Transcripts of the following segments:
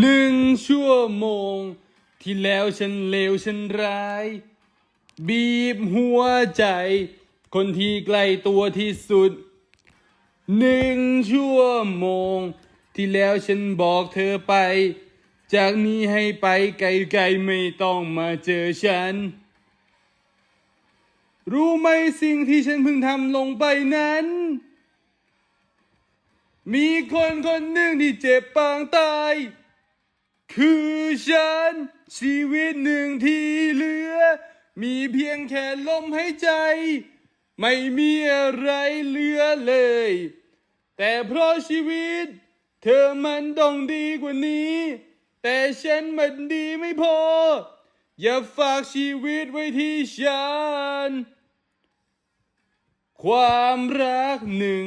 หนึ่งชั่วโมง ที่แล้วฉันเลวฉันร้าย บีบหัวใจ คนที่ใกล้ตัวที่สุดหนึ่งชั่วโมง ที่แล้วฉันบอกเธอไป จากนี้ให้ไปไกลๆไม่ต้องมาเจอฉัน รู้ไหมสิ่งที่ฉันเพิ่งทำลงไปนั้น มีคนคนหนึ่งที่เจ็บปางตาย คือฉัน ชีวิตหนึ่งที่เหลือ มีเพียงแค่ลมหายใจ ไม่มีอะไรเหลือเลย แต่เพราะชีวิต เธอมันต้องดีกว่านี้ แต่ฉันมันดีไม่พอ อย่าฝากชีวิตไว้ที่ฉัน ความรักหนึ่ง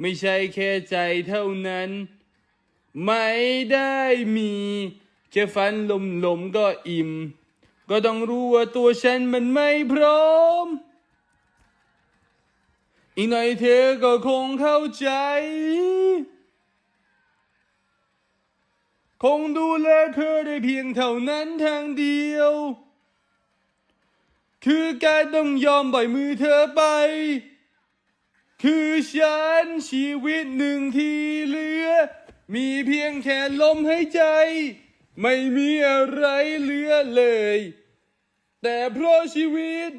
ไม่ใช่แค่ใจเท่านั้น ไม่ได้มีแค่ฝันลมๆก็อิ่ม ก็ต้องรู้ว่าตัวฉันมันไม่พร้อม อีกหน่อยเธอก็คงเข้าใจ คงดูแลเธอได้เพียงเท่านั้นทางเดียว คือการต้องยอมปล่อยมือเธอไป คือฉันชีวิตหนึ่งที่เหลือ มีเพียงแค่ลมหายใจ ไม่มีอะไรเหลือเลย แต่เพราะชีวิต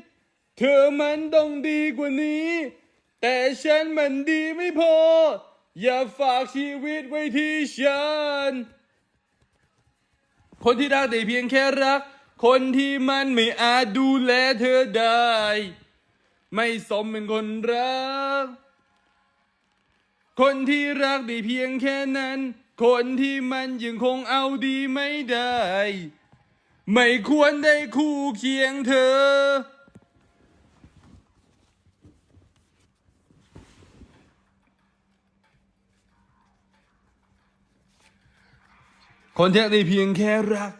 เธอมันต้องดีกว่านี้ แต่ฉันมันดีไม่พอ อย่าฝากชีวิตไว้ที่ฉัน คนที่รักแต่เพียงแค่รัก คนที่มันไม่อาจดูแลเธอได้ ไม่สมเป็นคนรัก คนที่รักได้เพียงแค่นั้น คนที่มันยังคงเอาดีไม่ได้ ไม่ควรได้คู่เคียงเธอ คนที่รักได้เพียงแค่รัก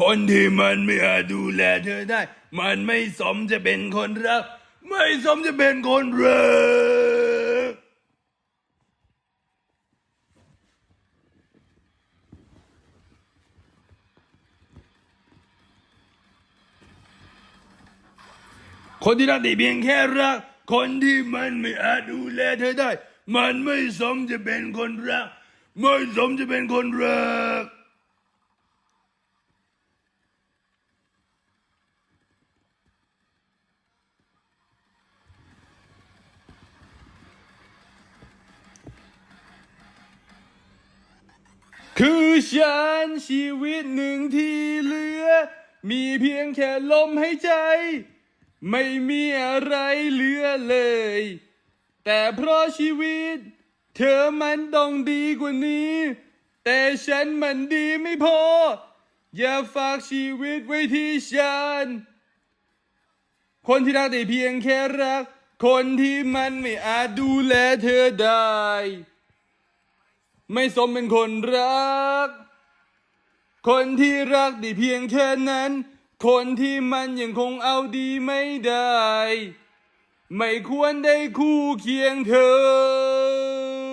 คนที่มันไม่อาจดูแลเธอได้ มันไม่สมจะเป็นคนรัก ไม่สมจะเป็นคนรัก คนที่รักได้เพียงแค่รัก คนที่มันไม่อาจดูแลเธอได้ มันไม่สมจะเป็นคนรัก ไม่สมจะเป็นคนรัก คือฉันชีวิตหนึ่งที่เหลือ มีเพียงแค่ลมหายใจ ไม่มีอะไรเหลือเลย แต่เพราะชีวิต เธอมันต้องดีกว่านี้ แต่ฉันมันดีไม่พอ อย่าฝากชีวิตไว้ที่ฉัน คนที่รักแต่เพียงแค่รัก คนที่มันไม่อาจดูแลเธอได้ ไม่สมเป็นคนรัก คนที่รักได้เพียงแค่นั้น คนที่มันยังคงเอาดีไม่ได้ ไม่ควรได้คู่เคียงเธอ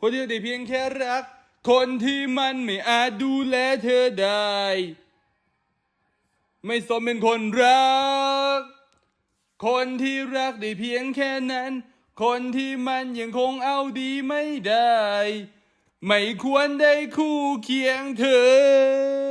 คนที่ได้เพียงแค่รัก คนที่มันไม่อาจดูแลเธอได้ ไม่สมเป็นคนรัก คนที่รักได้เพียงแค่นั้น คนที่มันยังคงเอาดีไม่ได้ ไม่ควรได้คู่เคียงเธอ